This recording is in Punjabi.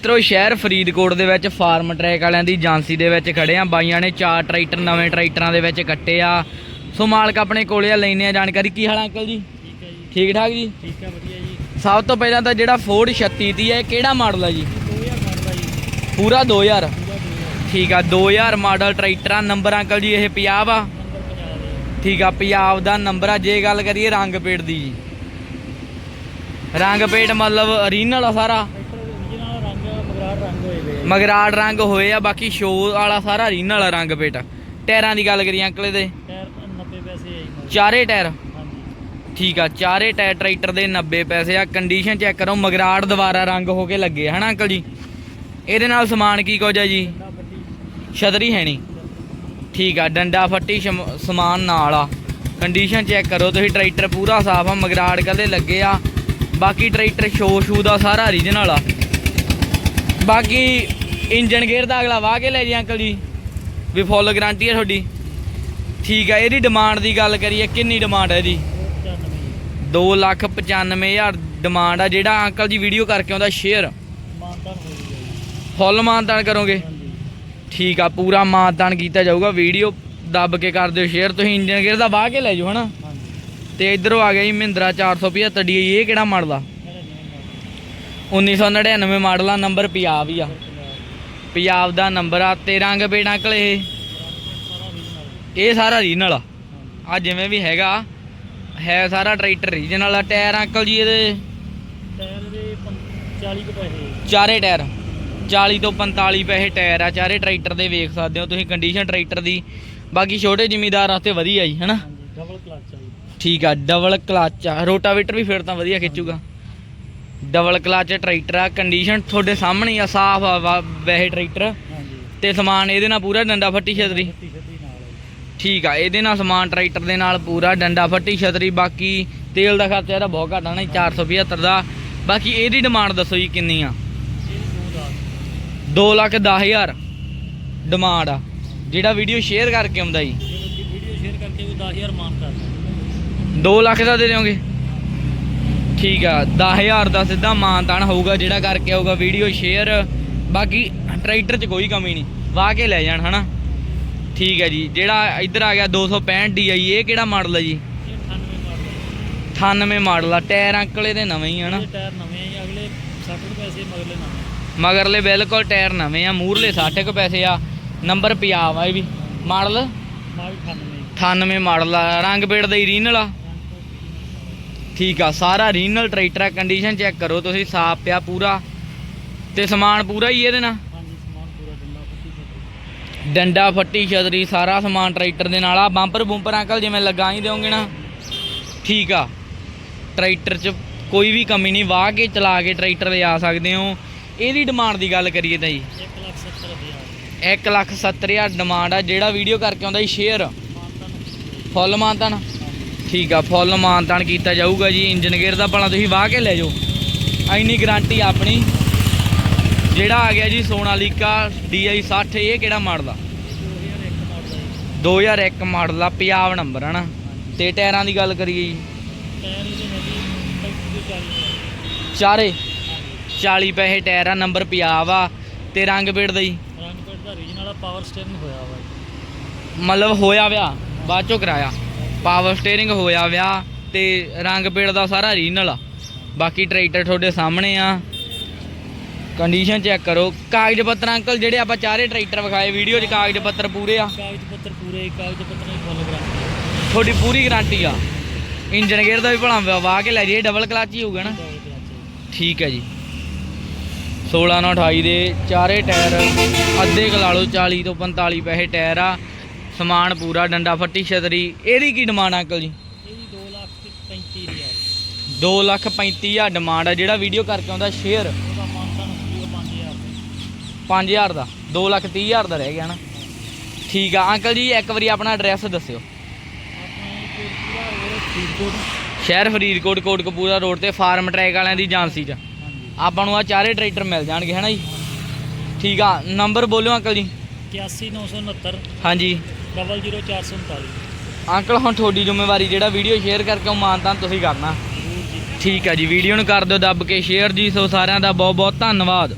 ਮਿੱਤਰੋ ਸ਼ਹਿਰ ਫਰੀਦਕੋਟ ਦੇ ਵਿੱਚ ਫਾਰਮ ਟਰੈਕ ਵਾਲਿਆਂ ਦੀ ਏਜੰਸੀ ਦੇ ਵਿੱਚ ਖੜੇ ਆ। ਬਾਈਆਂ ਨੇ ਚਾਰ ਟਰੈਕਟਰ ਨਵੇਂ ਟਰੈਕਟਰਾਂ ਦੇ ਵਿੱਚ ਕੱਟੇ ਆ। ਸੋ ਮਾਲਕ ਆਪਣੇ ਕੋਲੇ ਆ ਲੈਨੇ ਆ ਜਾਣਕਾਰੀ। ਕੀ ਹਾਲ ਆ ਅੰਕਲ ਜੀ? ਠੀਕ ਹੈ ਜੀ। ਠੀਕ ਠਾਕ ਜੀ? ਠੀਕ ਹੈ ਵਧੀਆ ਜੀ। ਸਭ ਤੋਂ ਪਹਿਲਾਂ ਤਾਂ ਜਿਹੜਾ ਫੋਰਡ 36 ਦੀ ਹੈ ਇਹ ਕਿਹੜਾ ਮਾਡਲ ਆ ਜੀ? 2000 ਮਾਡਲ ਜੀ। ਪੂਰਾ 2000 ਪੂਰਾ 2000 ਠੀਕ ਆ 2000 ਮਾਡਲ ਟਰੈਕਟਰ। ਨੰਬਰ ਅੰਕਲ ਜੀ ਇਹ ਪੰਜਾਬ ਆ? ਨੰਬਰ 50 ਦੇ ਠੀਕ ਆ ਪੰਜਾਬ ਦਾ ਨੰਬਰ ਆ। ਜੇ ਗੱਲ ਕਰੀਏ ਰੰਗ ਪੇਟ ਦੀ ਜੀ। ਰੰਗ ਪੇਟ ਮਤਲਬ ਓਰੀਜਨਲ ਆ ਸਾਰਾ ਟਰੈਕਟਰ ਦੇ original ਰੰਗ ਮਗਰਾੜ ਰੰਗ ਹੋਏ ਵੇ ਮਗਰਾੜ ਰੰਗ ਹੋਏ ਆ ਬਾਕੀ ਸ਼ੋ ਵਾਲਾ ਸਾਰਾ ਓਰੀਜਨਲ ਰੰਗ ਪੇਟ। ਟਾਇਰਾਂ ਦੀ ਗੱਲ ਕਰੀਏ ਅੰਕਲ ਇਹਦੇ। ਟਾਇਰ 90 ਪੈਸੇ ਆਈ ਚਾਰੇ ਟਾਇਰ? ਹਾਂਜੀ। ਠੀਕ ਆ ਚਾਰੇ ਟਾਇਰ ਟਰੈਕਟਰ ਦੇ 90 ਪੈਸੇ ਆ। ਕੰਡੀਸ਼ਨ ਚੈੱਕ ਕਰੋ ਮਗਰਾੜ ਦੁਬਾਰਾ ਰੰਗ ਹੋ ਕੇ ਲੱਗੇ ਹਨਾ ਅੰਕਲ ਜੀ? ਇਹਦੇ ਨਾਲ ਸਮਾਨ ਕੀ ਕੁਝ ਆ ਜੀ? ਛਤਰੀ ਹੈ ਨਹੀਂ। ਠੀਕ ਆ ਡੰਡਾ ਫੱਟੀ ਸ਼ਮ- ਸਮਾਨ ਨਾਲ ਆ। ਕੰਡੀਸ਼ਨ ਚੈੱਕ ਕਰੋ ਤੁਸੀਂ ਟਰੈਕਟਰ ਪੂਰਾ ਸਾਫ਼ ਆ ਮਗਰਾੜ ਕਦੇ ਲੱਗੇ ਆ। ਬਾਕੀ ਟਰੈਕਟਰ ਸ਼ੋ ਸ਼ੂ ਦਾ ਸਾਰਾ ਓਰੀਜਨਲ ਆ। ਬਾਕੀ ਇੰਜਨ ਗੇਅਰ ਦਾ ਅਗਲਾ ਵਾਹ ਕੇ ਲੈ ਜੀ ਅੰਕਲ ਜੀ, ਵੀ ਫੁੱਲ ਗਾਰੰਟੀ ਹੈ ਤੁਹਾਡੀ। ਠੀਕ ਆ, ਇਹਦੀ ਡਿਮਾਂਡ ਦੀ ਗੱਲ ਕਰੀਏ, ਕਿੰਨੀ ਡਿਮਾਂਡ ਹੈ ਇਹਦੀ? 95 ਦੋ ਲੱਖ 95000 ਡਿਮਾਂਡ ਆ, ਜਿਹੜਾ ਅੰਕਲ ਜੀ ਵੀਡੀਓ ਕਰਕੇ ਆਉਂਦਾ ਸ਼ੇਅਰ ਮਾਨਤਾਨ ਹੋ ਗਿਆ ਫੁੱਲ ਮਾਨਤਾਨ ਕਰੋਗੇ? ਠੀਕ ਆ, ਪੂਰਾ ਮਾਨਤਾਨ ਕੀਤਾ ਜਾਊਗਾ ਵੀਡੀਓ ਦੱਬ ਕੇ ਕਰ ਦਿਓ ਸ਼ੇਅਰ ਤੁਸੀਂ ਇੰਜਨ ਗੇਅਰ ਦਾ ਵਾਹ ਕੇ ਲੈ ਜਾਓ, ਹਨਾ? ਹਾਂਜੀ ਤੇ ਇਧਰੋਂ ਆ ਗਿਆ ਜੀ ਮਹਿੰਦਰਾ 475 ਡੀ ਇਹ ਕਿਹੜਾ ਮਾਡਲ ਆ? ਮੇਰਾ ਨਹੀਂ 1999 ਮਾਡਲ ਆ ਨੰਬਰ ਪੰਜਾਬ ਹੀ ਆ। ਪੰਜਾਬ ਦਾ ਨੰਬਰ ਆ ਤੇ ਰੰਗ ਪੇੜ ਅੰਕਲ ਇਹ। ਸਾਰਾ ਰੀਜਨਲ ਆ। ਆ ਜਿਵੇਂ ਵੀ ਹੈਗਾ ਹੈ ਸਾਰਾ ਟਰੈਕਟਰ ਰੀਜਨਲ ਆ। ਟਾਇਰ ਅੰਕਲ ਜੀ ਇਹਦੇ? ਟਾਇਰ ਦੇ 40 ਕੁ ਪੈਸੇ। ਚਾਰੇ ਟਾਇਰ। 40 ਤੋਂ 45 ਪੈਸੇ ਟਾਇਰ ਆ। ਚਾਰੇ ਟਰੈਕਟਰ ਦੇ ਵੇਖ ਸਕਦੇ ਹੋ ਤੁਸੀਂ ਕੰਡੀਸ਼ਨ ਟਰੈਕਟਰ ਦੀ। ਬਾਕੀ ਛੋਟੇ ਜ਼ਿਮੀਦਾਰ ਵਾਸਤੇ ਵਧੀਆ ਜੀ ਹਨਾ? ਡਬਲ ਕਲਚ ਆ ਠੀਕ ਆ ਡਬਲ ਕਲਚ ਆ। ਰੋਟਾਵੇਟਰ ਵੀ ਫਿਰ ਤਾਂ ਵਧੀਆ ਖਿੱਚੂਗਾ। ਡਬਲ ਕਲਚ ਟਰੈਕਟਰ ਆ ਕੰਡੀਸ਼ਨ ਤੁਹਾਡੇ ਸਾਹਮਣੇ ਆ ਸਾਫ਼ ਆ ਵੈਸੇ ਟਰੈਕਟਰ। ਹਾਂਜੀ। ਤੇ ਸਮਾਨ ਇਹਦੇ ਨਾਲ ਪੂਰਾ ਡੰਡਾ ਫੱਟੀ ਛਤਰੀ। ਠੀਕ ਆ ਇਹਦੇ ਨਾਲ ਸਮਾਨ ਟਰੈਕਟਰ ਦੇ ਨਾਲ ਪੂਰਾ ਡੰਡਾ ਫੱਟੀ ਛਤਰੀ ਬਾਕੀ ਤੇਲ ਦਾ ਖਰਚਾ ਇਹਦਾ ਬਹੁਤ ਘੱਟ ਆਣਾ 475 ਦਾ। ਬਾਕੀ ਇਹਦੀ ਡਿਮਾਂਡ ਦੱਸੋ ਜੀ ਕਿੰਨੀ ਆ? ਇਹ ਦੋ ਦਾ 2 ਲੱਖ 10000 ਡਿਮਾਂਡ ਆ ਜਿਹੜਾ ਵੀਡੀਓ ਸ਼ੇਅਰ ਕਰਕੇ ਆਉਂਦਾ ਜੀ। ਵੀਡੀਓ ਸ਼ੇਅਰ ਕਰਕੇ ਉਹ 10000 ਮਾਨ ਕਰ ਦਿੰਦੇ 2 ਲੱਖ ਦਾ ਦੇ ਦਿਓਗੇ? ਠੀਕ ਆ 10000 ਦਾ ਸਿੱਧਾ ਮਾਨਤਾਨ ਹੋਊਗਾ ਜਿਹੜਾ ਕਰਕੇ ਆਊਗਾ ਵੀਡੀਓ ਸ਼ੇਅਰ ਬਾਕੀ ਟਰੈਕਟਰ 'ਚ ਕੋਈ ਕਮੀ ਨਹੀਂ ਵਾਹ ਕੇ ਲੈ ਜਾਣ ਹਨਾ? ਠੀਕ ਹੈ ਜੀ ਜਿਹੜਾ ਇੱਧਰ ਆ ਗਿਆ 265 DI ਇਹ ਕਿਹੜਾ ਮਾਡਲ ਹੈ ਜੀ? ਇਹ 98 ਮਾਡਲ 98 ਮਾਡਲ ਆ ਟਾਇਰ ਅੰਕਲ ਇਹਦੇ ਨਵੇਂ ਹੀ ਹਨਾ? ਟਾਇਰ ਨਵੇਂ ਆ ਅਗਲੇ 60 ਕੁ ਪੈਸੇ ਮਗਰਲੇ ਨਵੇਂ ਮਗਰਲੇ ਬਿਲਕੁਲ ਟਾਇਰ ਨਵੇਂ ਆ ਮੂਰਲੇ 60 ਕੁ ਪੈਸੇ ਆ। ਨੰਬਰ ਪੰਜਾਬ ਆ ਇਹ ਵੀ ਮਾਡਲ ਮਾਲ 98 98 ਮਾਡਲ ਆ ਰੰਗ ਪੇੜ ਦਾ ਹੀ ਰੀਨਲ ਆ। ਠੀਕ ਆ ਸਾਰਾ ਰੀਨਲ ਟਰੈਕਟਰ ਆ ਕੰਡੀਸ਼ਨ ਚੈੱਕ ਕਰੋ ਤੁਸੀਂ ਸਾਫ਼ ਪਿਆ ਪੂਰਾ। ਤੇ ਸਮਾਨ ਪੂਰਾ ਹੀ ਇਹਦੇ ਨਾਲ? ਹਾਂਜੀ ਸਮਾਨ ਪੂਰਾ ਡੰਡਾ ਫੱਟੀ ਛਤਰੀ। ਸਾਰਾ ਸਮਾਨ ਟਰੈਕਟਰ ਦੇ ਨਾਲ। ਆ ਬੰਪਰ ਬੂੰਪਰ ਅੰਕਲ ਜਿਵੇਂ ਲੱਗਾ ਹੀ ਦਿਓਗੇ ਨਾ। ਠੀਕ ਆ। ਟਰੈਕਟਰ 'ਚ ਕੋਈ ਵੀ ਕਮੀ ਨਹੀਂ ਵਾਹ ਕੇ ਚਲਾ ਕੇ ਟਰੈਕਟਰ ਲਿਆ ਸਕਦੇ ਹੋ। ਇਹਦੀ ਡਿਮਾਂਡ ਦੀ ਗੱਲ ਕਰੀਏ ਤਾਂ ਜੀ। 1 ਲੱਖ 70 ਹਜ਼ਾਰ। 1 ਲੱਖ 70 ਹਜ਼ਾਰ ਡਿਮਾਂਡ ਆ ਜਿਹੜਾ ਵੀਡੀਓ ਕਰਕੇ ਆਉਂਦਾ ਜੀ ਸ਼ੇਅਰ ਫੁੱਲ ਮਾਨਤਾਨ। ਠੀਕ ਆ ਫੁੱਲ ਮਾਨਤਾਨ ਕੀਤਾ ਜਾਊਗਾ ਜੀ ਇੰਜਨ ਗੇਅਰ ਦਾ ਭਲਾ ਤੁਸੀਂ ਵਾਹ ਕੇ ਲੈ ਜਾਓ। ਐਨੀ ਗਾਰੰਟੀ ਆਪਣੀ ਜਿਹੜਾ ਆ ਗਿਆ ਜੀ ਸੋਨਾਲੀਕਾ DI 60 ਇਹ ਕਿਹੜਾ ਮਾਡਲ ਆ? 2001 ਮਾਡਲ ਹੈ 2001 ਮਾਡਲ ਆ ਪੰਜਾਬ ਨੰਬਰ ਹਨਾ ਤੇ ਟਾਇਰਾਂ ਦੀ ਗੱਲ ਕਰੀਏ ਜੀ। ਟਾਇਰ ਇਹਦੇ ਹੈਗੇ 35 ਤੋਂ 40 ਚਾਰੇ। 40 ਪੈਸੇ ਟਾਇਰ ਆ ਨੰਬਰ ਪੰਜਾਬ ਆ ਤੇ ਰੰਗ ਪੇੜ ਦਾ ਜੀ। ਰੰਗ ਪੇਟ ਦਾ ਰੀਜਨਲ ਪਾਵਰ ਸਟੀਅਰਿੰਗ ਹੋਇਆ ਵਾ। ਮਤਲਬ ਹੋਇਆ ਵਿਆ ਬਾਅਦ ਚੋਂ ਕਰਾਇਆ। ਪਾਵਰ ਸਟੀਅਰਿੰਗ ਹੋਇਆ ਵਿਆ ਤੇ ਰੰਗ ਪੇੜ ਦਾ ਸਾਰਾ ਰੀਜਨਲ ਆ। ਬਾਕੀ ਟਰੈਕਟਰ ਤੁਹਾਡੇ ਸਾਹਮਣੇ ਆ। ਕੰਡੀਸ਼ਨ ਚੈੱਕ ਕਰੋ। ਕਾਗਜ਼ ਪੱਤਰ ਅੰਕਲ ਜਿਹੜੇ ਆਪਾਂ ਚਾਰੇ ਟਰੈਕਟਰ ਵਿਖਾਏ ਵੀਡੀਓ 'ਚ ਕਾਗਜ਼ ਪੱਤਰ ਪੂਰੇ ਆ? ਕਾਗਜ਼ ਪੱਤਰ ਪੂਰੇ ਕਾਗਜ਼ ਪੱਤਰ ਦੀ ਫੁੱਲ ਗਰੰਟੀ ਤੁਹਾਡੀ ਪੂਰੀ ਗਾਰੰਟੀ ਆ? ਇੰਜਨ ਗੇਅਰ ਦਾ ਵੀ ਭਲਾ ਵਾਹ ਕੇ ਲੈ ਜੇ ਡਬਲ ਕਲਚ ਹੀ ਹੋਊਗਾ ਨਾ? ਠੀਕ ਹੈ ਜੀ। 16 ਨਾਲ 28 ਦੇ ਚਾਰੇ ਟਾਇਰ ਅੱਧੇ ਕੁ ਲਾ ਲਓ 40 ਤੋਂ 45 ਪੈਸੇ ਟਾਇਰ ਆ। ਸਮਾਨ ਪੂਰਾ ਡੰਡਾ ਫੱਟੀ ਛਤਰੀ। ਇਹਦੀ ਕੀ ਡਿਮਾਂਡ ਅੰਕਲ ਜੀ? ਇਹਦੀ 2 ਲੱਖ ਤੇ 35 ਹਜ਼ਾਰ। 2 ਲੱਖ 35 ਹਜ਼ਾਰ ਡਿਮਾਂਡ ਆ ਜਿਹੜਾ ਵੀਡੀਓ ਕਰਕੇ ਆਉਂਦਾ ਸ਼ੇਅਰ ਉਹਦਾ ਹੋਊਗਾ 5000 5000 ਦਾ। 2 ਲੱਖ 30 ਹਜ਼ਾਰ ਦਾ ਰਹਿ ਗਿਆ ਨਾ। ਠੀਕ ਆ ਅੰਕਲ ਜੀ ਇੱਕ ਵਾਰੀ ਆਪਣਾ ਐਡਰੈਸ ਦੱਸਿਓ। ਸ਼ਹਿਰ ਫਰੀਦਕੋਟ ਕੋਟਕਪੂਰਾ ਰੋਡ ਤੇ ਫਾਰਮ ਟਰੈਕ ਵਾਲਿਆਂ ਦੀ ਏਜੰਸੀ 'ਚ। ਆਪਾਂ ਨੂੰ ਆ ਚਾਰੇ ਟਰੈਕਟਰ ਮਿਲ ਜਾਣਗੇ ਹੈ ਨਾ ਜੀ? ਠੀਕ ਆ ਨੰਬਰ ਬੋਲਿਓ ਅੰਕਲ ਜੀ। 81969 ਹਾਂਜੀ। 00439 ਅੰਕਲ ਹੁਣ ਤੁਹਾਡੀ ਜ਼ਿੰਮੇਵਾਰੀ ਜਿਹੜਾ ਵੀਡੀਓ ਸ਼ੇਅਰ ਕਰਕੇ ਉਹ ਮਾਨਤਾਨ ਤੁਸੀਂ ਕਰਨਾ ਠੀਕ ਆ ਜੀ ਵੀਡੀਓ ਨੂੰ ਕਰ ਦਿਓ ਦੱਬ ਕੇ ਸ਼ੇਅਰ ਜੀ ਸੋ ਸਾਰਿਆਂ ਦਾ ਬਹੁਤ ਬਹੁਤ ਧੰਨਵਾਦ